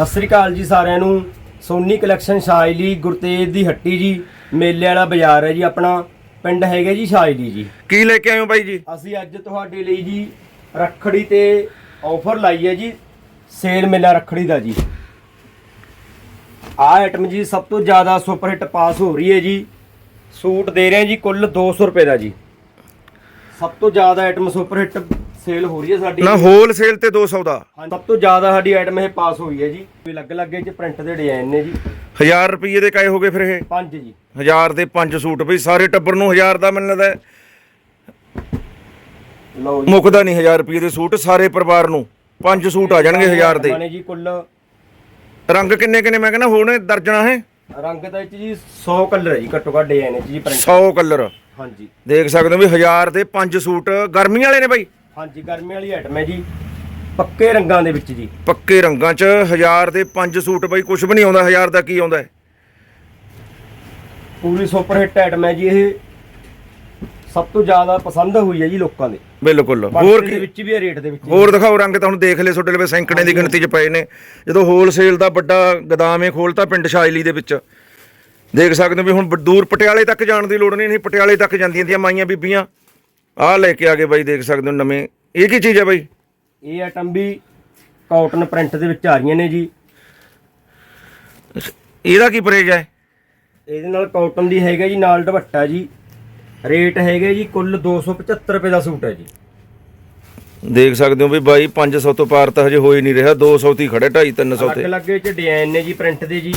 ਸਤਿ ਸ੍ਰੀ ਅਕਾਲ ਜੀ ਸਾਰਿਆਂ ਨੂੰ। ਸੋਨੀ ਕਲੈਕਸ਼ਨ ਸ਼ਾਇਲੀ ਗੁਰਤੇਜ ਦੀ ਹੱਟੀ ਜੀ ਮੇਲੇ ਵਾਲਾ ਬਾਜ਼ਾਰ ਹੈ ਜੀ ਆਪਣਾ। ਪਿੰਡ ਹੈਗਾ ਜੀ ਸ਼ਾਇਲੀ ਜੀ। ਕੀ ਲੈ ਕੇ ਆਏ ਹੋ ਬਾਈ ਜੀ? ਅਸੀਂ ਅੱਜ ਤੁਹਾਡੇ ਲਈ ਜੀ ਰੱਖੜੀ ਤੇ ਆਫਰ ਲਾਈ ਹੈ ਜੀ ਸੇਲ ਮੇਲਾ ਰੱਖੜੀ ਦਾ ਜੀ। ਆਹ ਆਈਟਮ ਜੀ ਸਭ ਤੋਂ ਜ਼ਿਆਦਾ ਸੁਪਰ ਹਿੱਟ ਪਾਸ ਹੋ ਰਹੀ ਹੈ ਜੀ। ਸੂਟ ਦੇ ਰਹੇ ਹਾਂ ਜੀ ਕੁੱਲ 200 ਰੁਪਏ ਦਾ ਜੀ। ਸਭ ਤੋਂ ਜ਼ਿਆਦਾ ਆਈਟਮ ਸੁਪਰ ਹਿੱਟ ਸੇਲ ਹੋ ਰਹੀ ਹੈ ਸਾਡੀ। ਨਾ ਹੋਲਸੇਲ ਤੇ 200 ਦਾ। ਹਾਂਜੀ, ਸਭ ਤੋਂ ਜ਼ਿਆਦਾ ਸਾਡੀ ਆਈਟਮ ਇਹ ਪਾਸ ਹੋਈ ਹੈ ਜੀ। ਵੀ ਲੱਗ ਲੱਗੇ ਚ ਪ੍ਰਿੰਟ ਦੇ ਡਿਜ਼ਾਈਨ ਨੇ ਜੀ। 1000 ਰੁਪਏ ਦੇ ਕਾਏ ਹੋ ਗਏ ਫਿਰ ਇਹ? ਪੰਜ ਜੀ। 1000 ਦੇ 5 ਸੂਟ। ਬਈ ਸਾਰੇ ਟੱਬਰ ਨੂੰ 1000 ਦਾ ਹੈ। ਲਓ ਜੀ। ਮੁੱਕਦਾ ਨਹੀਂ 1000 ਰੁਪਏ ਦੇ ਸੂਟ ਸਾਰੇ ਪਰਿਵਾਰ ਨੂੰ। 5 ਸੂਟ ਆ ਜਾਣਗੇ 1000 ਦੇ। ਮਾਨੇ ਜੀ ਕੁੱਲ। ਰੰਗ ਕਿੰਨੇ ਕਿੰਨੇ ਮੈਂ ਕਹਿੰਦਾ ਹੋਣੇ ਦਰਜਣਾ ਹੈ। ਰੰਗ ਦਾ ਵਿੱਚ ਜੀ 100 ਕਲਰ ਹੈ ਜੀ ਘੱਟੋ ਘੱਟ ਡਿਜ਼ਾਈਨ ਹੈ ਜੀ ਪ੍ਰਿੰਟ 100 ਕਲਰ ਹਾਂਜੀ। ਦੇਖ ਸਕਦੇ ਹੋ ਵੀ 1000 ਦੇ 5 ਸੂਟ ਗਰਮੀ ਵਾਲੇ ਨੇ ਬਾਈ। ਹਾਂਜੀ ਗਰਮੀ ਵਾਲੀ ਆਈਟਮ ਹੈ ਜੀ। ਪੱਕੇ ਰੰਗਾਂ ਦੇ ਵਿੱਚ ਜੀ। ਪੱਕੇ ਰੰਗਾਂ 'ਚ 1000 ਦੇ 5 ਸੂਟ ਬਾਈ ਕੁਝ ਵੀ ਨਹੀਂ ਆਉਂਦਾ 1000 ਦਾ ਕੀ ਆਉਂਦਾ ਹੈ? ਪੂਰੀ ਸੁਪਰ ਹਿੱਟ ਆਈਟਮ ਹੈ ਜੀ ਇਹ ਸਭ ਤੋਂ ਜ਼ਿਆਦਾ ਪਸੰਦ ਹੋਈ ਹੈ ਜੀ ਲੋਕਾਂ ਦੇ। ਬਿਲਕੁਲ। ਹੋਰ ਦੇ ਕੀ? ਵਿੱਚ ਵੀ ਹੈ ਰੇਟ ਦੇ ਵਿੱਚ। ਹੋਰ ਦਿਖਾਓ ਰੰਗ ਤਾਂ ਹੁਣ ਦੇਖ ਲੈ ਤੁਹਾਡੇ ਲਵੇ ਸੈਂਕੜੇ ਦੀ ਗਿਣਤੀ 'ਚ ਪਏ ਨੇ। ਜਦੋਂ ਹੋਲਸੇਲ ਦਾ ਵੱਡਾ ਗਦਾਮ ਇਹ ਖੋਲਤਾ ਪਿੰਡ ਸ਼ਾਇਲੀ ਦੇ ਵਿੱਚ। ਦੇਖ ਸਕਦੇ ਹੋ ਵੀ ਹੁਣ ਬ- ਦੂਰ ਪਟਿਆਲੇ ਤੱਕ ਜਾਣ ਦੀ ਲੋੜ ਨਹੀਂ ਨਹੀਂ ਪਟਿਆਲੇ ਤੱਕ ਜਾਂਦੀਆਂ ਦੀਆਂ ਮਾਈਆਂ ਬੀਬੀਆਂ। ਆਹ ਲੈ ਕੇ ਆ ਗਏ ਬਾਈ ਦੇਖ ਸਕਦੇ ਹੋ ਨਵੇਂ। ਇਹ ਕੀ ਚੀਜ਼ ਹੈ ਬਾਈ? ਇਹ ਆਈਟਮ ਵੀ ਕਾਟਨ ਪ੍ਰਿੰਟ ਦੇ ਵਿੱਚ ਆ ਰਹੀਆਂ ਨੇ ਜੀ। ਇਹਦਾ ਕੀ ਪ੍ਰਾਈਸ ਹੈ? ਇਹਦੇ ਨਾਲ ਕਾਟਨ ਦੀ ਹੈਗਾ ਜੀ ਨਾਲ ਦੁਪੱਟਾ ਜੀ। ਰੇਟ ਹੈਗਾ ਜੀ ਕੁੱਲ 275 ਰੁਪਏ ਦਾ ਸੂਟ ਹੈ ਜੀ। ਦੇਖ ਸਕਦੇ ਹੋ ਵੀ ਬਾਈ 500 ਤੋਂ ਪਾਰ ਤਾਂ ਹਜੇ ਹੋ ਹੀ ਨਹੀਂ ਰਿਹਾ। 200 ਤੇ ਖੜੇ 250 300 ਅਲੱਗ ਤੇ। ਇਹ ਚ ਡਿਜ਼ਾਈਨ ਨੇ ਜੀ ਪ੍ਰਿੰਟ ਦੇ ਜੀ।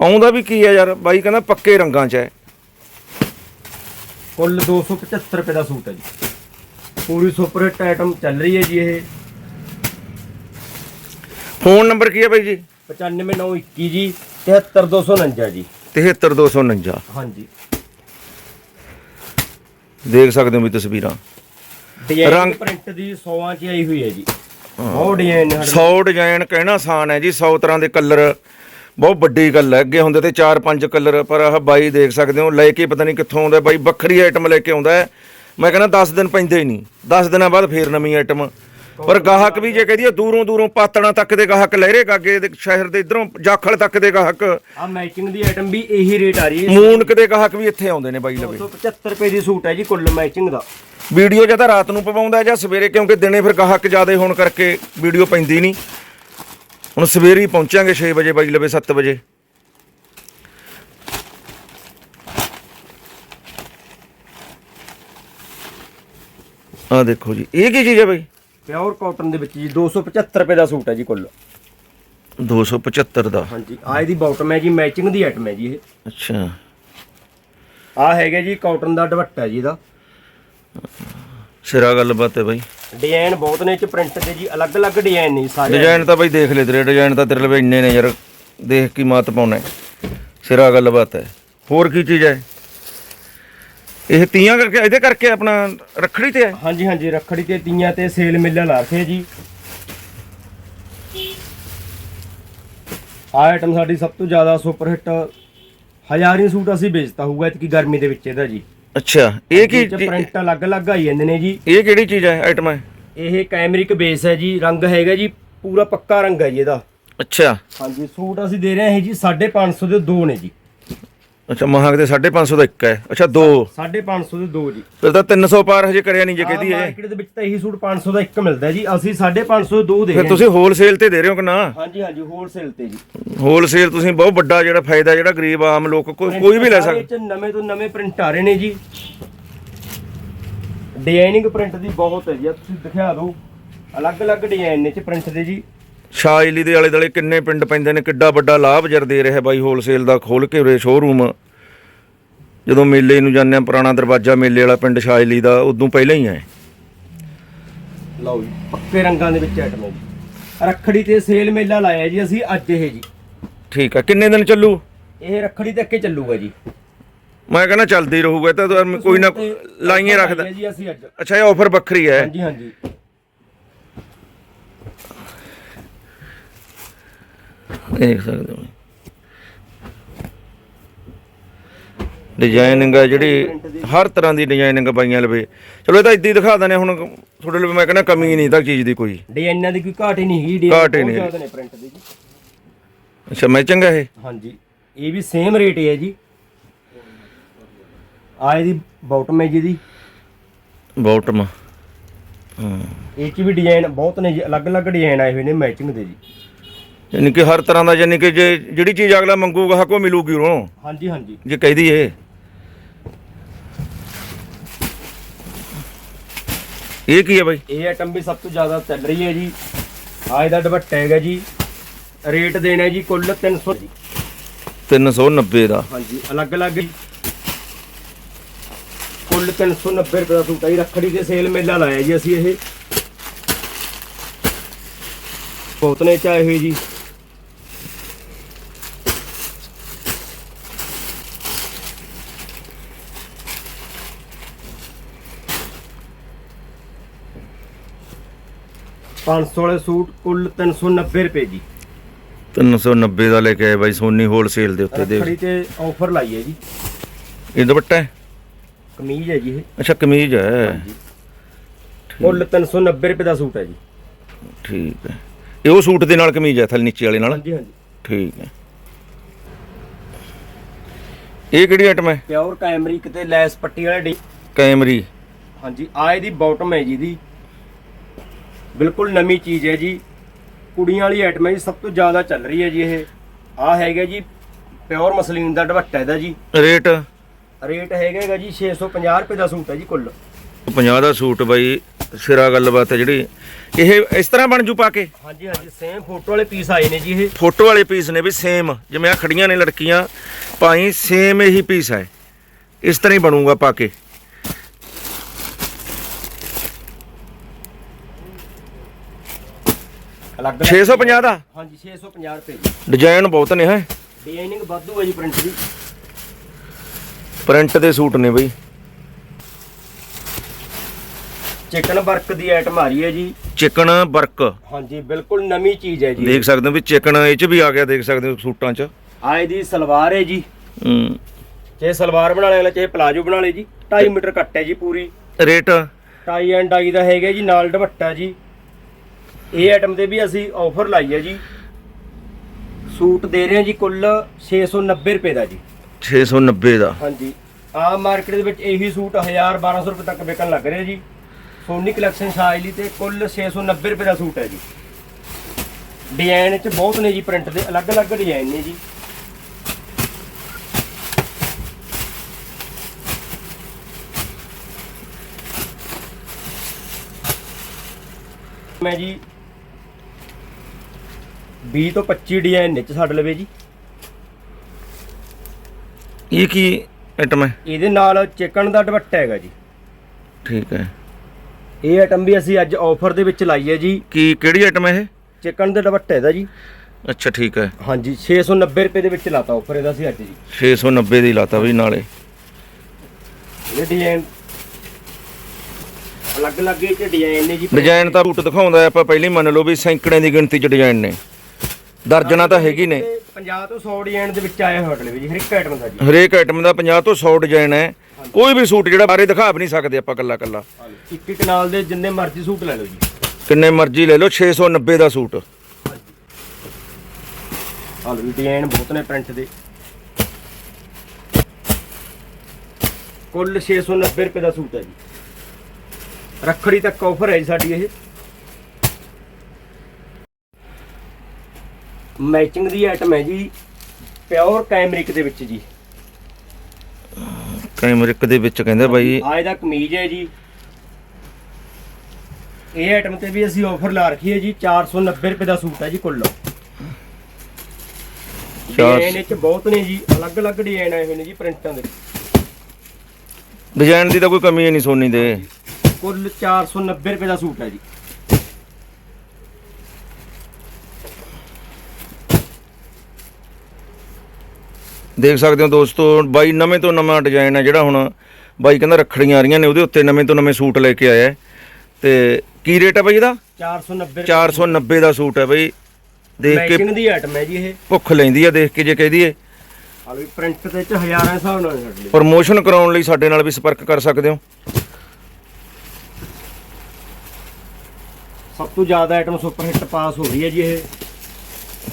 ਆਉਂਦਾ ਵੀ ਕੀ ਹੈ ਯਾਰ? ਬਾਈ ਕਹਿੰਦਾ ਪੱਕੇ ਰੰਗਾਂ 'ਚ ਹੈ। ਕੁੱਲ 275 ਰੁਪਏ ਦਾ ਸੂਟ ਹੈ ਜੀ। ਪੂਰੀ ਸੁਪਰ ਹਿੱਟ ਆਈਟਮ ਚੱਲ ਰਹੀ ਹੈ ਜੀ ਇਹ। ਫੋਨ ਨੰਬਰ ਕੀ ਹੈ ਬਾਈ ਜੀ? 95921 ਜੀ 73249 ਜੀ। 73249 ਹਾਂਜੀ। ਦੇਖ ਸਕਦੇ ਹੋ ਵੀ ਤਸਵੀਰਾਂ। ਰੰਗ- ਪ੍ਰਿੰਟ ਦੀ 100 ਚ ਆਈ ਹੋਈ ਹੈ ਜੀ। ਬਹੁਤ ਡਿਜ਼ਾਈਨ ਨੇ ਸਾਡੇ 100 ਡਿਜ਼ਾਈਨ ਕਹਿਣਾ ਆਸਾਨ ਹੈ ਜੀ 100 ਤਰ੍ਹਾਂ ਦੇ ਕਲਰ ਬਹੁਤ ਵੱਡੀ ਗੱਲ ਹੈ ਅੱਗੇ ਹੁੰਦੇ ਤੇ 4-5 ਕਲਰ ਪਰ ਆਹ ਬਾਈ ਦੇਖ ਸਕਦੇ ਹੋ ਲੈ ਕੇ ਪਤਾ ਨਹੀਂ ਕਿੱਥੋਂ ਆਉਂਦਾ ਬਾਈ ਵੱਖਰੀ ਆਈਟਮ ਲੈ ਕੇ ਆਉਂਦਾ ਹੈ। ਮੈਂ ਕਹਿੰਦਾ 10 ਦਿਨ ਪੈਂਦੇ ਹੀ ਨਹੀਂ 10 ਦਿਨਾਂ ਬਾਅਦ ਫੇਰ ਨਵੀਂ ਆਈਟਮ ਪਰ ਗਾਹਕ ਵੀ ਜੇ ਕਹਦੀ ਦੂਰੋਂ ਦੂਰੋਂ ਪਾਤਣਾ ਤੱਕ ਦੇ ਗਾਹਕ ਲਹਿਰੇ ਕਾਗੇ ਦੇ ਸ਼ਹਿਰ ਦੇ ਇਧਰੋਂ ਜਾਖਲ ਤੱਕ ਦੇ ਗਾਹਕ। ਆ ਮੈਚਿੰਗ ਦੀ ਆਈਟਮ ਵੀ ਇਹੀ ਰੇਟ ਆ ਰਹੀ ਹੈ। ਮੂਨਕ ਦੇ ਗਾਹਕ ਵੀ ਇੱਥੇ ਆਉਂਦੇ ਨੇ ਬਾਈ ਲਵੇ। 275 ਰੁਪਏ ਦੀ ਸੂਟ ਹੈ ਜੀ ਕੁੱਲ ਮੈਚਿੰਗ ਦਾ। ਵੀਡੀਓ ਜਾਂ ਤਾਂ ਰਾਤ ਨੂੰ ਪਵਾਉਂਦਾ ਜਾਂ ਸਵੇਰੇ ਕਿਉਂਕਿ ਦਿਨੇ ਫਿਰ ਗਾਹਕ ਜ਼ਿਆਦੇ ਹੋਣ ਕਰਕੇ ਵੀਡੀਓ ਪੈਂਦੀ ਨਹੀਂ। ਹੁਣ ਸਵੇਰੇ ਹੀ ਪਹੁੰਚਾਂਗੇ 6 ਵਜੇ ਬਾਈ ਲਵੇ 7 ਵਜੇ। ਆ ਦੇਖੋ ਜੀ ਇਹ ਕੀ ਚੀਜ਼ ਹੈ ਬਾਈ? ਪਿਓਰ ਕਾਟਨ ਦੇ ਵਿੱਚ ਜੀ 275 ਰੁਪਏ ਦਾ ਸੂਟ ਹੈ ਜੀ ਕੁੱਲ। 275 ਦਾ? ਹਾਂਜੀ ਆ ਇਹਦੀ ਬਾਟਮ ਹੈ ਜੀ ਮੈਚਿੰਗ ਦੀ ਆਈਟਮ ਹੈ ਜੀ ਇਹ। ਅੱਛਾ। ਆ ਹੈਗਾ ਜੀ ਕਾਟਨ ਦਾ ਦੁਪੱਟਾ ਜੀ ਇਹਦਾ। ਸਿਰਾ ਗੱਲਬਾਤ ਹੈ ਬਾਈ। ਡਿਜ਼ਾਈਨ ਬਹੁਤ ਨੇ ਇਹ ਚ ਪ੍ਰਿੰਟ ਦੇ ਜੀ ਅਲੱਗ-ਅਲੱਗ ਡਿਜ਼ਾਈਨ ਨੇ ਸਾਰੇ। ਡਿਜ਼ਾਈਨ ਤਾਂ ਬਾਈ ਦੇਖ ਲੈ ਤੇਰੇ ਡਿਜ਼ਾਈਨ ਤਾਂ ਤੇਰੇ ਲਵੇ ਇੰਨੇ ਨੇ ਯਾਰ ਦੇਖ ਕੀ ਮਾਤ ਪਾਉਣਾ। ਸਿਰਾ ਗੱਲਬਾਤ ਹੈ। ਹੋਰ ਕੀ ਚੀਜ਼ ਹੈ? ਇਹ ਤੀਆਂ ਕਰਕੇ ਇਹਦੇ ਕਰਕੇ ਆਪਣਾ ਰੱਖੜੀ ਤੇ ਹੈ? ਹਾਂਜੀ ਹਾਂਜੀ ਰੱਖੜੀ ਤੇ ਤੀਆਂ ਤੇ ਸੇਲ ਮੇਲਾ ਲਾ ਰੱਖਿਆ ਜੀ। ਆ ਆਈਟਮ ਸਾਡੀ ਸਭ ਤੋਂ ਜ਼ਿਆਦਾ ਸੁਪਰ ਹਿੱਟ ਹਜ਼ਾਰੀ ਸੂਟ ਅਸੀਂ ਵੇਚਤਾ ਹੋਊਗਾ ਇਤਕੀ ਗਰਮੀ ਦੇ ਵਿੱਚ ਇਹਦਾ ਜੀ। ਅੱਛਾ ਇਹ ਕੀ ਚ ਪ੍ਰਿੰਟ ਅਲੱਗ-ਅਲੱਗ ਆਈ ਜਾਂਦੇ ਨੇ ਜੀ। ਇਹ ਕਿਹੜੀ ਚੀਜ਼ ਹੈ ਆਈਟਮ ਹੈ ਇਹ ਕੈਮਰਿਕ ਬੇਸ ਹੈ ਜੀ ਰੰਗ ਹੈਗਾ ਜੀ ਪੂਰਾ ਪੱਕਾ ਰੰਗ ਹੈ ਜੀ ਇਹਦਾ। ਅੱਛਾ। ਹਾਂਜੀ ਸੂਟ ਅਸੀਂ ਦੇ ਰਹੇ ਹਾਂ ਜੀ 550 ਦੇ ਦੋ ਨੇ ਜੀ। ਅੱਛਾ ਮਹਾਂਗ ਦੇ 550 ਦਾ ਇੱਕ ਹੈ। ਅੱਛਾ ਦੋ। 550 ਦੇ ਦੋ ਜੀ। ਫਿਰ ਤਾਂ 300 ਪਾਰ ਹਜੇ ਕਰਿਆ ਨਹੀਂ ਜੇ ਕਹਦੀ ਹੈ ਮਾਰਕੀਟ ਦੇ ਵਿੱਚ ਤਾਂ ਇਹੀ ਸੂਟ 500 ਦਾ ਇੱਕ ਮਿਲਦਾ ਜੀ। ਅਸੀਂ 550 ਦੇ ਦੋ ਦੇ ਫਿਰ ਤੁਸੀਂ ਹੋਲਸੇਲ ਤੇ ਦੇ ਰਹੇ ਹੋ ਕਿ ਨਾ? ਹਾਂਜੀ ਹਾਂਜੀ ਹੋਲਸੇਲ ਤੇ ਜੀ। ਹੋਲਸੇਲ ਤੁਸੀਂ ਬਹੁਤ ਵੱਡਾ ਜਿਹੜਾ ਫਾਇਦਾ ਜਿਹੜਾ ਗਰੀਬ ਆਮ ਲੋਕ ਕੋਈ ਕੋਈ ਵੀ ਲੈ ਸਕਦਾ। ਨਵੇਂ ਤੋਂ ਨਵੇਂ ਪ੍ਰਿੰਟ ਆ ਰਹੇ ਨੇ ਜੀ। ਡਿਜ਼ਾਈਨਿੰਗ ਪ੍ਰਿੰਟ ਦੀ ਬਹੁਤ ਹੈ ਜੀ। ਤੁਸੀਂ ਦਿਖਾ ਦਿਓ। ਅਲੱਗ-ਅਲੱਗ ਡਿਜ਼ਾਈਨ ਨੇ ਚ ਪ੍ਰਿੰਟ ਦੇ ਜੀ। ਸ਼ਾਇਲੀ ਦੇ ਆਲੇ ਦੁਆਲੇ ਕਿੰਨੇ ਪਿੰਡ ਪੈਂਦੇ ਨੇ ਕਿੱਡਾ ਵੱਡਾ ਲਾਭ ਜਰ ਦੇ ਰਿਹਾ ਬਾਈ ਹੋਲਸੇਲ ਦਾ ਖੋਲ ਕੇ ਉਰੇ ਸ਼ੋਰੂਮ ਜਦੋਂ ਮੇਲੇ ਨੂੰ ਜਾਂਦੇ ਆ ਪੁਰਾਣਾ ਦਰਵਾਜ਼ਾ ਮੇਲੇ ਵਾਲਾ ਪਿੰਡ ਸ਼ਾਇਲੀ ਦਾ ਉਦੋਂ ਪਹਿਲਾਂ ਹੀ ਹੈ। ਲਓ ਜੀ ਪੱਕੇ ਰੰਗਾਂ ਦੇ ਵਿੱਚ ਆਈਟਮ ਹੈ ਜੀ। ਰੱਖੜੀ ਤੇ ਸੇਲ ਮੇਲਾ ਲਾਇਆ ਜੀ ਅਸੀਂ ਅੱਜ ਇਹ ਜੀ। ਠੀਕ ਆ ਕਿੰਨੇ ਦਿਨ ਚੱਲੂ? ਇਹ ਰੱਖੜੀ ਤੱਕ ਹੀ ਚੱਲੂਗਾ ਜੀ। ਮੈਂ ਕਹਿੰਦਾ ਚੱਲਦੀ ਰਹੂਗਾ ਤਾਂ ਕੋਈ ਨਾ ਲਾਈਏ ਰੱਖਦਾ। ਲਾਈ ਹੈ ਜੀ ਅਸੀਂ ਅੱਜ। ਅੱਛਾ ਇਹ ਆਫਰ ਵੱਖਰੀ ਹੈ। ਹਾਂਜੀ ਹਾਂਜੀ। ਦੇਖ ਸਕਦੇ ਹੋ। ਡਿਜ਼ਾਈਨਿੰਗ ਆ ਜਿਹੜੀ ਹਰ ਤਰ੍ਹਾਂ ਦੀ ਡਿਜ਼ਾਈਨਿੰਗ ਬਾਈਆਂ ਲਵੇ। ਚਲੋ ਇਹ ਤਾਂ ਇੱਦਾਂ ਹੀ ਦਿਖਾ ਦਨੇ ਹੁਣ ਤੁਹਾਡੇ ਲਈ ਮੈਂ ਕਹਿੰਦਾ ਕਮੀ ਨਹੀਂ ਤਾਂ ਚੀਜ਼ ਦੀ ਕੋਈ। ਡਿਜ਼ਾਈਨਾਂ ਦੀ ਕੋਈ ਘਾਟ ਹੀ ਨਹੀਂ ਹੈਗੀ ਘਾਟ ਹੀ ਨਹੀਂ ਜ਼ਿਆਦਾ ਨੇ ਪ੍ਰਿੰਟ ਦੇ ਜੀ। ਅੱਛਾ ਮੈਚਿੰਗ ਆ ਇਹ? ਹਾਂਜੀ ਇਹ ਵੀ ਸੇਮ ਰੇਟ ਹੈ ਜੀ। ਆ ਇਹਦੀ ਬਾਟਮ ਹੈ ਜੀ ਦੀ ਬਾਟਮ ਹਾਂ। ਇਹ ਚ ਵੀ ਡਿਜ਼ਾਈਨ ਬਹੁਤ ਨੇ ਜੀ ਅਲੱਗ-ਅਲੱਗ ਡਿਜ਼ਾਈਨ ਆਏ ਹੋਏ ਨੇ ਮੈਚਿੰਗ ਦੇ ਜੀ। ਯਾਨੀ ਕਿ ਹਰ ਤਰ੍ਹਾਂ ਦਾ ਯਾਨੀ ਕਿ ਜੇ ਜਿਹੜੀ ਚੀਜ਼ ਅਗਲਾ ਮੰਗੂਗਾ ਹਕੋ ਮਿਲੂਗੀ ਉਹਨੂੰ। ਹਾਂਜੀ ਹਾਂਜੀ। ਜੇ ਕਹਿਦੀ ਇਹ। ਇਹ ਕੀ ਹੈ ਬਾਈ? ਇਹ ਆਈਟਮ ਵੀ ਸਭ ਤੋਂ ਜ਼ਿਆਦਾ ਚੱਲ ਰਹੀ ਹੈ ਜੀ। ਆ ਇਹਦਾ ਦੁਪੱਟਾ ਹੈਗਾ ਜੀ। ਰੇਟ ਦੇਣਾ ਜੀ ਕੁੱਲ 300 ਜੀ। 390 ਦਾ। ਹਾਂਜੀ ਅਲੱਗ-ਅਲੱਗ। ਕੁੱਲ 390 ਰੁਪਏ ਦਾ ਸੂਟ ਜੀ। ਰੱਖੜੀ ਦੇ ਸੇਲ ਮੇਲਾ ਲਾਇਆ ਜੀ ਅਸੀਂ ਇਹ। ਬਹੁਤ ਨੇ ਚਾਹੇ ਹੋਏ ਜੀ। ਪੰਜ ਸੌ ਵਾਲੇ ਸੂਟ ਕੁੱਲ 390 ਰੁਪਏ ਜੀ। 390 ਦਾ ਲੈ ਕੇ ਆਏ ਬਾਈ ਸੋਨੀ ਹੋਲਸੇਲ ਦੇ ਉੱਤੇ ਦੇ ਰੱਖੜੀ ਤੇ ਆਫਰ ਲਾਈ ਹੈ ਜੀ। ਇਹ ਦੁਪੱਟਾ ਹੈ? ਕਮੀਜ਼ ਹੈ ਜੀ ਇਹ। ਅੱਛਾ ਕਮੀਜ਼ ਹੈ। ਕੁੱਲ 390 ਰੁਪਏ ਦਾ ਸੂਟ ਹੈ ਜੀ। ਠੀਕ ਹੈ। ਇਹ ਉਹ ਸੂਟ ਦੇ ਨਾਲ ਕਮੀਜ਼ ਹੈ ਥੱਲੇ ਨੀਚੇ ਵਾਲੇ ਨਾਲ? ਹਾਂਜੀ ਹਾਂਜੀ। ਠੀਕ ਹੈ। ਇਹ ਕਿਹੜੀ ਆਈਟਮ ਹੈ? ਪਿਓਰ ਕੈਮਰਿਕ ਤੇ ਲੈਸ ਪੱਟੀ ਵਾਲੇ ਡੀ ਕੈਮਰੀ ਹਾਂਜੀ ਆ ਇਹਦੀ ਬਾਟਮ ਹੈ ਜੀ ਦੀ ਬਿਲਕੁਲ ਨਵੀਂ ਚੀਜ਼ ਹੈ ਜੀ। ਕੁੜੀਆਂ ਵਾਲੀ ਆਈਟਮ ਹੈ ਜੀ ਸਭ ਤੋਂ ਜ਼ਿਆਦਾ ਚੱਲ ਰਹੀ ਹੈ ਜੀ ਇਹ। ਆ ਹੈਗਾ ਜੀ ਪਿਓਰ ਮਸਲੀਨ ਦਾ ਦੁਪੱਟਾ ਇਹਦਾ ਜੀ। ਰੇਟ? ਰੇਟ ਹੈਗਾ ਹੈਗਾ ਜੀ 650 ਰੁਪਏ ਦਾ ਸੂਟ ਹੈ ਜੀ ਕੁੱਲ। 50 ਦਾ ਸੂਟ ਬਾਈ ਸਿਰਾ ਗੱਲਬਾਤ ਹੈ ਜਿਹੜੀ। ਇਹ ਇਸ ਤਰ੍ਹਾਂ ਬਣ ਜੂ ਪਾ ਕੇ? ਹਾਂਜੀ ਹਾਂਜੀ ਸੇਮ ਫੋਟੋ ਵਾਲੇ ਪੀਸ ਆਏ ਨੇ ਜੀ ਇਹ। ਫੋਟੋ ਵਾਲੇ ਪੀਸ ਨੇ ਵੀ ਸੇਮ ਜਿਵੇਂ ਆ ਖੜੀਆਂ ਨੇ ਲੜਕੀਆਂ ਭਾਈ ਸੇਮ ਇਹੀ ਪੀਸ ਹੈ। ਇਸ ਤਰ੍ਹਾਂ ਹੀ ਬਣੂਗਾ ਪਾ ਕੇ। ਅਲੱਗ 650 ਦਾ? ਹਾਂਜੀ 650 ਰੁਪਏ ਜੀ। ਡਿਜ਼ਾਈਨ ਬਹੁਤ ਨੇ ਹੈ? ਡਿਜ਼ਾਈਨਿੰਗ ਵਾਧੂ ਹੈ ਜੀ ਪ੍ਰਿੰਟ ਦੀ। ਪ੍ਰਿੰਟ ਦੇ ਸੂਟ ਨੇ ਬਈ। ਚਿਕਨ ਵਰਕ ਦੀ ਆਈਟਮ ਆ ਰਹੀ ਹੈ ਜੀ। ਚਿਕਨ ਵਰਕ। ਹਾਂਜੀ ਬਿਲਕੁਲ ਨਵੀਂ ਚੀਜ਼ ਹੈ ਜੀ। ਦੇਖ ਸਕਦੇ ਹੋ ਵੀ ਚਿਕਨ ਇਹ ਚ ਵੀ ਆ ਗਿਆ ਦੇਖ ਸਕਦੇ ਹੋ ਸੂਟਾਂ ਚ। ਆ ਇਹਦੀ ਸਲਵਾਰ ਹੈ ਜੀ। ਹੂੰ। ਚਾਹੇ ਸਲਵਾਰ ਬਣਾ ਲੈ ਚਾਹੇ ਪਲਾਜੋ ਬਣਾ ਲੈ ਜੀ 2.5 ਮੀਟਰ ਕੱਟ ਹੈ ਜੀ ਪੂਰੀ। ਰੇਟ ਟਾਈ ਐਂਡ ਡਾਈ ਦਾ ਹੈਗਾ ਜੀ ਨਾਲ ਦੁਪੱਟਾ ਜੀ। ਇਹ ਆਈਟਮ ਤੇ ਵੀ ਅਸੀਂ ਆਫਰ ਲਾਈ ਹੈ ਜੀ। ਸੂਟ ਦੇ ਰਹੇ ਹਾਂ ਜੀ ਕੁੱਲ 690 ਰੁਪਏ ਦਾ ਜੀ। 690 ਦਾ। ਹਾਂਜੀ। ਆਮ ਮਾਰਕੀਟ ਦੇ ਵਿੱਚ ਇਹੀ ਸੂਟ 1000 1200 ਰੁਪਏ ਤੱਕ ਵਿਕਣ ਲੱਗ ਰਿਹਾ ਜੀ। ਸੋਨੀ ਕਲੈਕਸ਼ਨ ਸ਼ਾਇਲੀ ਤੇ ਕੁੱਲ 690 ਰੁਪਏ ਦਾ ਸੂਟ ਹੈ ਜੀ। ਡਿਜ਼ਾਈਨ ਚ ਬਹੁਤ ਨੇ ਜੀ ਪ੍ਰਿੰਟ ਦੇ ਅਲੱਗ-ਅਲੱਗ ਡਿਜ਼ਾਈਨ ਨੇ ਜੀ। ਮੈਂ ਜੀ 20 ਤੋਂ 25 ਡਿਜ਼ਾਈਨ ਨੇ ਚ ਸਾਡੇ ਲਵੇ ਜੀ। ਇਹ ਕੀ ਆਈਟਮ ਹੈ? ਇਹਦੇ ਨਾਲ ਚਿਕਨ ਦਾ ਦੁਪੱਟਾ ਹੈਗਾ ਜੀ। ਠੀਕ ਹੈ। ਇਹ ਆਈਟਮ ਵੀ ਅਸੀਂ ਅੱਜ ਆਫਰ ਦੇ ਵਿੱਚ ਲਾਈ ਹੈ ਜੀ। ਕੀ ਕਿਹੜੀ ਆਈਟਮ ਹੈ ਇਹ? ਚਿਕਨ ਦੇ ਦੁਪੱਟੇ ਦਾ ਜੀ। ਅੱਛਾ ਠੀਕ ਹੈ। ਹਾਂਜੀ 690 ਰੁਪਏ ਦੇ ਵਿੱਚ ਲਾਤਾ ਆਫਰ ਇਹਦਾ ਸੀ ਅੱਜ ਜੀ। 690 ਦੀ ਲਾਤਾ ਬਈ ਨਾਲੇ। ਇਹ ਡਿਜ਼ਾਈਨ ਅਲੱਗ-ਅਲੱਗ ਇਹ ਡਿਜ਼ਾਈਨ ਨੇ ਜੀ। ਡਿਜ਼ਾਈਨ ਤਾਂ ਰੂਟ ਦਿਖਾਉਂਦਾ ਆਪਾਂ ਪਹਿਲਾਂ ਮੰਨ ਲਓ ਵੀ ਸੈਂਕੜੇ ਦੀ ਗਿਣਤੀ ਚ ਡਿਜ਼ਾਈਨ ਨੇ। ਦਰਜਨਾਂ ਤਾਂ ਹੈਗੀ ਨੇ। 50 ਤੋਂ 100 ਡਿਜ਼ਾਈਨ ਦੇ ਵਿੱਚ ਆਇਆ ਹੋਟਲ ਵੀ ਜੀ ਹਰ ਇੱਕ ਆਈਟਮ ਦਾ ਜੀ। ਹਰੇਕ ਆਈਟਮ ਦਾ 50 ਤੋਂ 100 ਡਿਜ਼ਾਈਨ ਹੈ। ਕੋਈ ਵੀ ਸੂਟ ਜਿਹੜਾ ਬਾਰੇ ਦਿਖਾ ਵੀ ਨਹੀਂ ਸਕਦੇ ਆਪਾਂ ਕੱਲਾ ਕੱਲਾ ਇੱਕ ਇੱਕ ਨਾਲ ਦੇ ਜਿੰਨੇ ਮਰਜ਼ੀ ਸੂਟ ਲੈ ਲਓ ਜੀ। ਕਿੰਨੇ ਮਰਜ਼ੀ ਲੈ ਲਓ 690 ਦਾ ਸੂਟ। ਵੀ ਡਿਜ਼ਾਈਨ ਬਹੁਤ ਨੇ ਪ੍ਰਿੰਟ ਦੇ। ਕੁੱਲ 690 ਰੁਪਏ ਦਾ ਸੂਟ ਹੈ ਜੀ। ਰੱਖੜੀ ਤੱਕ ਆਫਰ ਹੈ ਜੀ ਸਾਡੀ ਇਹ। ਮੈਚਿੰਗ ਦੀ ਆਈਟਮ ਹੈ ਜੀ ਪਿਓਰ ਕੈਮਰਿਕ ਦੇ ਵਿੱਚ ਜੀ। ਕੈਮਰਿਕ ਦੇ ਵਿੱਚ ਕਹਿੰਦੇ ਬਾਈ। ਆ ਇਹਦਾ ਕਮੀਜ਼ ਹੈ ਜੀ। ਇਹ ਆਈਟਮ ਤੇ ਵੀ ਅਸੀਂ ਆਫਰ ਲਾ ਰੱਖੀ ਹੈ ਜੀ 490 ਰੁਪਏ ਦਾ ਸੂਟ ਹੈ ਜੀ ਕੁੱਲ। ਡਿਜ਼ਾਈਨ ਵਿੱਚ ਬਹੁਤ ਨੇ ਜੀ ਅਲੱਗ-ਅਲੱਗ ਡਿਜ਼ਾਈਨ ਆਏ ਹੋਏ ਨੇ ਜੀ ਪ੍ਰਿੰਟਾਂ ਦੇ। ਡਿਜ਼ਾਈਨ ਦੀ ਤਾਂ ਕੋਈ ਕਮੀ ਨਹੀਂ ਸੋਨੀ ਦੇ। ਕੁੱਲ 490 ਰੁਪਏ ਦਾ ਸੂਟ ਹੈ ਜੀ। ਦੇਖ ਸਕਦੇ ਹੋ ਦੋਸਤੋ ਬਾਈ ਨਵੇਂ ਤੋਂ ਨਵਾਂ ਡਿਜ਼ਾਈਨ ਹੈ ਜਿਹੜਾ ਹੁਣ। ਬਾਈ ਕਹਿੰਦਾ ਰੱਖੜੀਆਂ ਆ ਰਹੀਆਂ ਨੇ ਉਹਦੇ ਉੱਤੇ ਨਵੇਂ ਤੋਂ ਨਵੇਂ ਸੂਟ ਲੈ ਕੇ ਆਇਆ। ਤੇ ਕੀ ਰੇਟ ਹੈ ਬਾਈ ਇਹਦਾ? 490 490 ਦਾ ਸੂਟ ਹੈ ਬਾਈ। ਦੇਖ ਕੇ ਮੈਚਿੰਗ ਦੀ ਆਈਟਮ ਹੈ ਜੀ ਇਹ। ਭੁੱਖ ਲੈਂਦੀ ਆ ਦੇਖ ਕੇ ਜੇ ਕਹਿ ਦਈਏ। ਆ ਵੀ ਪ੍ਰਿੰਟ ਦੇ ਚ ਹਜ਼ਾਰਾਂ ਦੇ ਹਿਸਾਬ ਨਾਲ ਛੱਡ ਲਈ। ਪ੍ਰਮੋਸ਼ਨ ਕਰਾਉਣ ਲਈ ਸਾਡੇ ਨਾਲ ਵੀ ਸੰਪਰਕ ਕਰ ਸਕਦੇ ਹੋ। ਸਭ ਤੋਂ ਜ਼ਿਆਦਾ ਆਈਟਮ ਸੁਪਰ ਹਿੱਟ ਪਾਸ ਹੋ ਰਹੀ ਹੈ ਜੀ ਇਹ।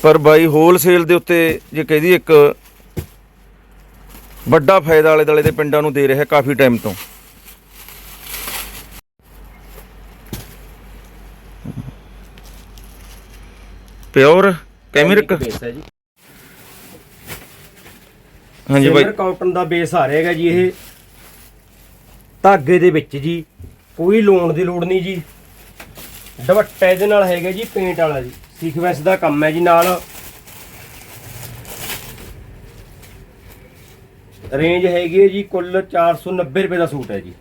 ਪਰ ਬਾਈ ਹੋਲਸੇਲ ਦੇ ਉੱਤੇ ਜੇ ਕਹਦੀ ਇੱਕ ਵੱਡਾ ਫਾਇਦਾ ਆਲੇ ਦਾਲੇ ਦੇ ਪਿੰਡਾਂ ਨੂੰ ਦੇ ਰਿਹਾ ਕਾਫੀ ਟਾਈਮ ਤੋਂ। ਪਿਓਰ ਕੈਮਰਿਕ ਬੇਸ ਹੈ ਜੀ। ਹਾਂਜੀ ਬਾਈ। ਕਾਟਨ ਦਾ ਬੇਸ ਆ ਰਿਹਾਗਾ ਜੀ ਇਹ। ਧਾਗੇ ਦੇ ਵਿੱਚ ਜੀ ਕੋਈ ਲੋਨ ਦੀ ਲੋੜ ਨਹੀਂ ਜੀ। ਦੁਪੱਟਾ ਇਹਦੇ ਨਾਲ ਹੈਗਾ ਜੀ ਪੇਂਟ ਵਾਲਾ ਜੀ। ਸੀਕਵੈਂਸ ਦਾ ਕੰਮ ਹੈ ਜੀ ਨਾਲ। ਰੇਂਜ ਹੈਗੀ ਹੈ ਜੀ ਕੁੱਲ 490 ਰੁਪਏ ਦਾ ਸੂਟ ਹੈ ਜੀ।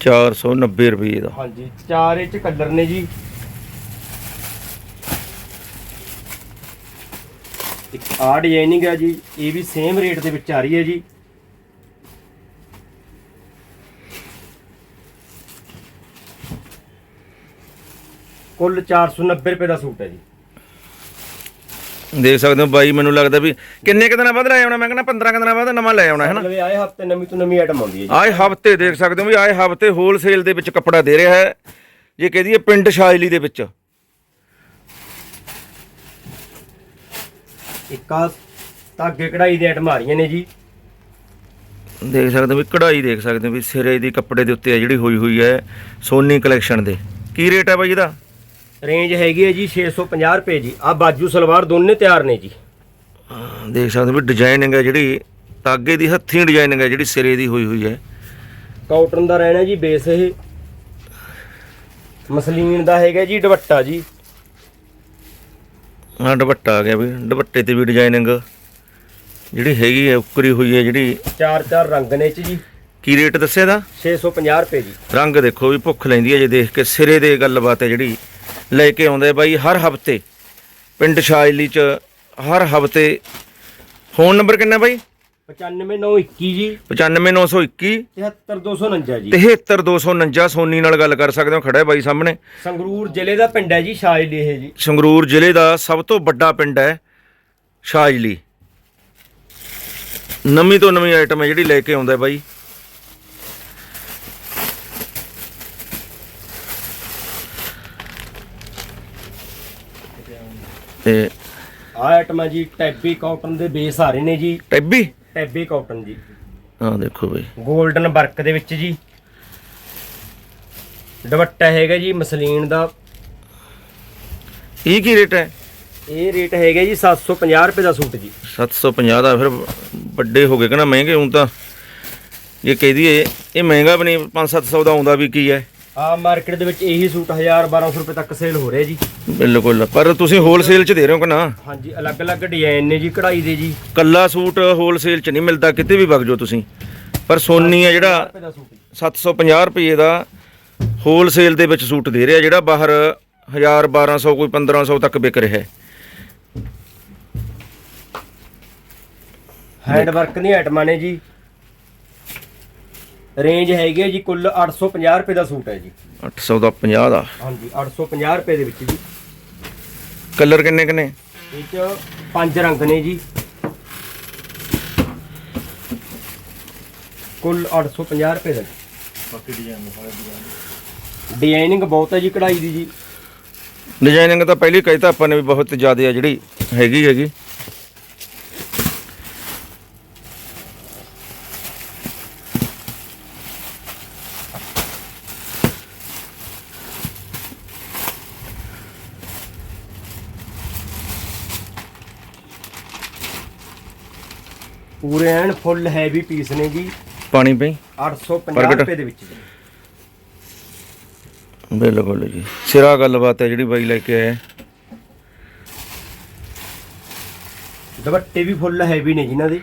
490 ਰੁਪਏ ਦਾ। ਹਾਂਜੀ ਚਾਰ ਇਹ ਚ ਕਲਰ ਨੇ ਜੀ। ਇੱਕ ਆ ਡਿਜ਼ਾਈਨਿੰਗ ਹੈ ਜੀ ਇਹ ਵੀ ਸੇਮ ਰੇਟ ਦੇ ਵਿੱਚ ਆ ਰਹੀ ਹੈ ਜੀ। ਕੁੱਲ 490 ਰੁਪਏ ਦਾ ਸੂਟ ਹੈ ਜੀ। ਦੇਖ ਸਕਦੇ ਹੋ ਬਾਈ ਮੈਨੂੰ ਲੱਗਦਾ ਵੀ ਕਿੰਨੇ ਕੁ ਦਿਨਾਂ ਬਾਅਦ ਲੈ ਆਉਣਾ? ਮੈਂ ਕਹਿੰਦਾ 15 ਕੁ ਦਿਨਾਂ ਬਾਅਦ ਨਵਾਂ ਲੈ ਆਉਣਾ ਹੈ ਨਾ? ਆਏ ਹਫ਼ਤੇ ਨਵੀਂ ਤੋਂ ਨਵੀਂ ਆਈਟਮ ਆਉਂਦੀ ਹੈ ਜੀ। ਆਏ ਹਫ਼ਤੇ ਦੇਖ ਸਕਦੇ ਹੋ ਵੀ ਆਏ ਹਫ਼ਤੇ ਹੋਲਸੇਲ ਦੇ ਵਿੱਚ ਕੱਪੜਾ ਦੇ ਰਿਹਾ ਹੈ। ਜੇ ਕਹਦੀ ਹੈ ਪਿੰਡ ਸ਼ਾਇਲੀ ਦੇ ਵਿੱਚ। ਇੱਕ ਧਾਗੇ ਕਢਾਈ ਦੇ ਆਈਟਮ ਆ ਰਹੀਆਂ ਨੇ ਜੀ। ਦੇਖ ਸਕਦੇ ਹੋ ਵੀ ਕਢਾਈ ਦੇਖ ਸਕਦੇ ਹੋ ਵੀ ਸਿਰੇ ਦੀ ਕੱਪੜੇ ਦੇ ਉੱਤੇ ਹੈ ਜਿਹੜੀ ਹੋਈ ਹੋਈ ਹੈ ਸੋਨੀ ਕਲੈਕਸ਼ਨ ਦੇ। ਕੀ ਰੇਟ ਹੈ ਬਾਈ ਇਹਦਾ? ਰੇਂਜ ਹੈਗੀ ਹੈ ਜੀ 650 ਰੁਪਏ ਜੀ। ਆ ਬਾਜੂ ਸਲਵਾਰ ਦੋਨੇ ਤਿਆਰ ਨੇ ਜੀ। ਦੇਖ ਸਕਦੇ ਵੀ ਡਿਜ਼ਾਈਨਿੰਗ ਹੈ ਜਿਹੜੀ ਤਾਗੇ ਦੀ ਹੱਥੀਂ ਡਿਜ਼ਾਈਨਿੰਗ ਹੈ ਜਿਹੜੀ ਸਿਰੇ ਦੀ ਹੋਈ ਹੋਈ ਹੈ। ਕਾਟਨ ਦਾ ਰਹਿਣਾ ਜੀ ਬੇਸ ਇਹ। ਮਸਲੀਨ ਦਾ ਹੈਗਾ ਜੀ ਦੁਪੱਟਾ ਜੀ। ਹਾਂ ਦੁਪੱਟਾ ਆ ਗਿਆ ਵੀ ਦੁਪੱਟੇ ਤੇ ਵੀ ਡਿਜ਼ਾਈਨਿੰਗ ਜਿਹੜੀ ਹੈਗੀ ਹੈ ਉੱਕਰੀ ਹੋਈ ਹੈ ਜਿਹੜੀ। ਚਾਰ ਚਾਰ ਰੰਗ ਨੇ ਚ ਜੀ। ਕੀ ਰੇਟ ਦੱਸਿਆ ਦਾ 650 ਰੁਪਏ ਜੀ। ਰੰਗ ਦੇਖੋ ਵੀ ਭੁੱਖ ਲੈਂਦੀ ਹੈ ਜੇ ਦੇਖ ਕੇ ਸਿਰੇ ਦੇ ਗੱਲਬਾਤ ਹੈ ਜਿਹੜੀ। ਲੈ ਕੇ ਆਉਂਦੇ ਬਾਈ ਹਰ ਹਫ਼ਤੇ। ਪਿੰਡ ਸ਼ਾਇਲੀ ਚ ਹਰ ਹਫ਼ਤੇ। ਫੋਨ ਨੰਬਰ ਕਿੰਨਾ ਬਾਈ? 95921 ਜੀ। 95921 73249 ਜੀ। 73249 ਸੋਨੀ ਨਾਲ ਗੱਲ ਕਰ ਸਕਦੇ ਹੋ ਖੜਾ ਹੈ ਬਾਈ ਸਾਹਮਣੇ। ਸੰਗਰੂਰ ਜ਼ਿਲ੍ਹੇ ਦਾ ਪਿੰਡ ਹੈ ਜੀ ਸ਼ਾਇਲੀ ਇਹ ਜੀ। ਸੰਗਰੂਰ ਜ਼ਿਲ੍ਹੇ ਦਾ ਸਭ ਤੋਂ ਵੱਡਾ ਪਿੰਡ ਹੈ ਸ਼ਾਜਲੀ ਨਵੀਂ ਤੋਂ ਨਵੀਂ ਆਈਟਮ ਹੈ ਜਿਹੜੀ ਲੈ ਕੇ ਆਉਂਦਾ ਬਾਈ ਤੇ ਆ ਆਈਟਮ ਜੀ ਟੈਬੀ ਕਾਟਨ ਦੇ ਬੇਸ ਆ ਰਹੇ ਨੇ ਜੀ। ਟੈਬੀ? ਟੈਬੀ ਕਾਟਨ ਜੀ। ਆਹ ਦੇਖੋ ਬਾਈ। 골ਡਨ ਵਰਕ ਦੇ ਵਿੱਚ ਜੀ। ਦੁਪੱਟਾ ਹੈਗਾ ਜੀ ਮਸਲੀਨ ਦਾ। ਇਹ ਕੀ ਰੇਟ ਹੈ? ਇਹ ਰੇਟ ਹੈਗਾ ਜੀ 750 ਰੁਪਏ ਦਾ ਸੂਟ ਜੀ। 750 ਦਾ ਫਿਰ ਵੱਡੇ ਹੋ ਗਏ ਕਿ ਨਾ ਮਹਿੰਗੇ? ਹੁਣ ਤਾਂ ਜੇ ਕਹਿ ਦਈਏ ਇਹ ਮਹਿੰਗਾ ਵੀ ਨਹੀਂ 5-700 ਦਾ ਆਉਂਦਾ ਵੀ ਕੀ ਹੈ? ਆ ਮਾਰਕੀਟ ਦੇ ਵਿੱਚ ਇਹੀ ਸੂਟ 1000 1200 ਰੁਪਏ ਤੱਕ ਸੇਲ ਹੋ ਰਿਹਾ ਜੀ। ਬਿਲਕੁਲ ਪਰ ਤੁਸੀਂ ਹੋਲਸੇਲ ਚ ਦੇ ਰਹੇ ਹੋ ਕਿ ਨਾ? ਹਾਂਜੀ ਅਲੱਗ-ਅਲੱਗ ਡਿਜ਼ਾਈਨ ਨੇ ਜੀ ਕਢਾਈ ਦੇ ਜੀ। ਕੱਲਾ ਸੂਟ ਹੋਲਸੇਲ ਚ ਨਹੀਂ ਮਿਲਦਾ ਕਿਤੇ ਵੀ ਵਗ ਜਾਓ ਤੁਸੀਂ। ਪਰ ਸੋਨੀ ਆ ਜਿਹੜਾ ਰੁਪਏ ਦਾ ਸੂਟ ਜੀ। 750 ਰੁਪਏ ਦਾ ਹੋਲਸੇਲ ਦੇ ਵਿੱਚ ਸੂਟ ਦੇ ਰਿਹਾ ਜਿਹੜਾ ਬਾਹਰ 1000 1200 ਕੋਈ 1500 ਤੱਕ ਵਿਕ ਰਿਹਾ ਹੈ। ਹੈਂਡ ਵਰਕ ਦੀਆਂ ਆਈਟਮਾਂ ਨੇ ਜੀ। ਰੇਂਜ ਹੈਗੀ ਹੈ ਜੀ ਕੁੱਲ 850 ਰੁਪਏ ਦਾ ਸੂਟ ਹੈ ਜੀ। 800 ਦਾ 50 ਦਾ? ਹਾਂਜੀ 850 ਰੁਪਏ ਦੇ ਵਿੱਚ ਜੀ। ਕਲਰ ਕਿੰਨੇ ਕਿੰਨੇ? ਇਹ ਚ ਪੰਜ ਰੰਗ ਨੇ ਜੀ। ਕੁੱਲ 850 ਰੁਪਏ ਦਾ ਡਿਜ਼ਾਈਨਿੰਗ ਬਹੁਤ ਹੈ ਜੀ ਕਢਾਈ ਦੀ ਜੀ। ਡਿਜ਼ਾਈਨਿੰਗ ਤਾਂ ਪਹਿਲੀ ਕਹੀ ਤਾਂ ਆਪਾਂ ਨੇ ਵੀ ਬਹੁਤ ਜ਼ਿਆਦਾ ਆ ਜਿਹੜੀ ਹੈਗੀ ਹੈਗੀ। ਪੂਰੇ ਐਨ ਫੁੱਲ ਹੈਵੀ ਪੀਸ ਨੇ ਜੀ ਪਾਣੀ ਪਈ? 850 ਪ੍ਰਗਟ। ਰੁਪਏ ਦੇ ਵਿੱਚ ਜੀ। ਬਿਲਕੁਲ ਜੀ। ਸਿਰਾ ਗੱਲਬਾਤ ਹੈ ਜਿਹੜੀ ਬਾਈ ਲੈ ਕੇ ਆਇਆ ਦੁਪੱਟੇ ਵੀ ਫੁੱਲ ਹੈਵੀ ਨੇ ਜਿਨ੍ਹਾਂ ਦੇ।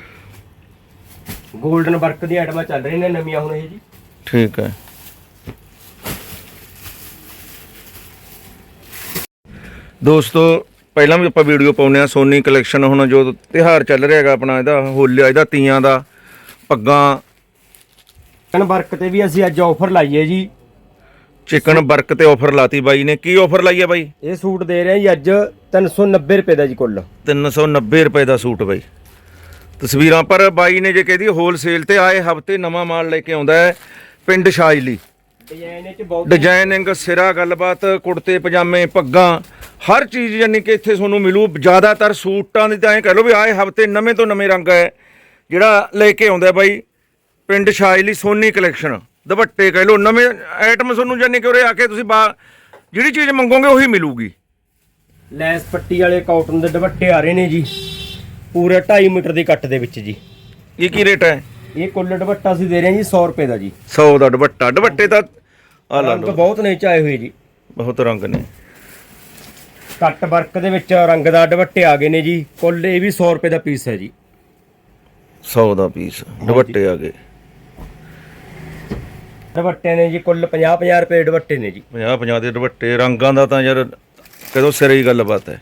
골ਡਨ ਵਰਕ ਦੀਆਂ ਆਈਟਮਾਂ ਚੱਲ ਰਹੀਆਂ ਨੇ ਨਵੀਆਂ ਹੁਣ ਇਹ ਜੀ। ਠੀਕ ਹੈ। ਦੋਸਤੋ ਪਹਿਲਾਂ ਵੀ ਆਪਾਂ ਵੀਡੀਓ ਪਾਉਨੇ ਆ ਸੋਨੀ ਕਲੈਕਸ਼ਨ ਹੁਣ ਜੋ ਤਿਹਾਰ ਚੱਲ ਰਿਹਾ ਹੈਗਾ ਆਪਣਾ ਇਹਦਾ ਹੋਲਿਆ ਇਹਦਾ ਤੀਆਂ ਦਾ ਪੱਗਾਂ। ਚਿਕਨ ਵਰਕ ਤੇ ਵੀ ਅਸੀਂ ਅੱਜ ਆਫਰ ਲਾਈਏ ਜੀ। ਚਿਕਨ ਵਰਕ ਤੇ ਆਫਰ ਲਾਤੀ ਬਾਈ ਨੇ। ਕੀ ਆਫਰ ਲਾਈ ਹੈ ਬਾਈ? ਇਹ ਸੂਟ ਦੇ ਰਹੇ ਜੀ ਅੱਜ 390 ਰੁਪਏ ਦਾ ਜੀ ਕੁੱਲ। 390 ਰੁਪਏ ਦਾ ਸੂਟ ਬਾਈ। ਤਸਵੀਰਾਂ ਪਰ ਬਾਈ ਨੇ ਜੇ ਕਹਦੀ ਹੋਲਸੇਲ ਤੇ ਆਏ ਹਫ਼ਤੇ ਨਵਾਂ ਮਾਲ ਲੈ ਕੇ ਆਉਂਦਾ ਹੈ ਪਿੰਡ ਬਹੁਤ ਡਿਜ਼ਾਈਨਿੰਗ ਸਿਰਾ ਗੱਲਬਾਤ ਕੁੜਤੇ ਪਜਾਮੇ ਪੱਗਾਂ। ਹਰ ਚੀਜ਼ ਯਾਨੀ ਕਿ ਇੱਥੇ ਤੁਹਾਨੂੰ ਮਿਲੂ। ਜ਼ਿਆਦਾਤਰ ਸੂਟਾਂ ਦੀ ਤਾਂ ਐਂ ਕਹਿ ਲਓ ਵੀ ਆਏ ਹਫ਼ਤੇ ਨਵੇਂ ਤੋਂ ਨਵੇਂ ਰੰਗ ਹੈ ਜਿਹੜਾ ਲੈ ਕੇ ਆਉਂਦਾ ਬਾਈ। ਪਿੰਡ ਸ਼ਾਇਲੀ ਸੋਨੀ ਕਲੈਕਸ਼ਨ ਦੁਪੱਟੇ ਕਹਿ ਲਓ ਨਵੇਂ ਆਈਟਮ ਤੁਹਾਨੂੰ ਯਾਨੀ ਕਿ ਉਰੇ ਆ ਕੇ ਤੁਸੀਂ ਬਾ ਜਿਹੜੀ ਚੀਜ਼ ਮੰਗੋਗੇ ਉਹੀ ਮਿਲੂਗੀ। ਲੈਸ ਪੱਟੀ ਵਾਲੇ ਕਾਟਨ ਦੇ ਦੁਪੱਟੇ ਆ ਰਹੇ ਨੇ ਜੀ। ਪੂਰੇ 2.5 ਮੀਟਰ ਦੀ ਕੱਟ ਦੇ ਵਿੱਚ ਜੀ। ਇਹ ਕੀ ਰੇਟ ਹੈ? ਇਹ ਕੁੱਲ ਦੁਪੱਟਾ ਅਸੀਂ ਦੇ ਰਹੇ ਹਾਂ ਜੀ 100 ਰੁਪਏ ਦਾ ਜੀ। 100 ਦਾ ਦੁਪੱਟਾ। ਦੁਪੱਟੇ ਤਾਂ ਆ ਲਾ ਲਓ। ਬਹੁਤ ਨੇ ਚਾਏ ਹੋਏ ਜੀ। ਬਹੁਤ ਰੰਗ ਨੇ। ਕੱਟ ਵਰਕ ਦੇ ਵਿੱਚ ਰੰਗਦਾਰ ਦੁਪੱਟੇ ਆ ਗਏ ਨੇ ਜੀ। ਕੁੱਲ ਇਹ ਵੀ 100 ਰੁਪਏ ਦਾ ਪੀਸ ਹੈ ਜੀ। 100 ਦਾ ਪੀਸ ਦੁਪੱਟੇ ਆ ਗਏ। ਦੁਪੱਟੇ ਨੇ ਜੀ ਕੁੱਲ 50 50 ਰੁਪਏ ਦੁਪੱਟੇ ਨੇ ਜੀ। 50 50 ਦੇ ਦੁਪੱਟੇ ਰੰਗਾਂ ਦਾ ਤਾਂ ਯਾਰ ਕਦੋਂ ਸਿਰੇ ਹੀ ਗੱਲਬਾਤ ਹੈ।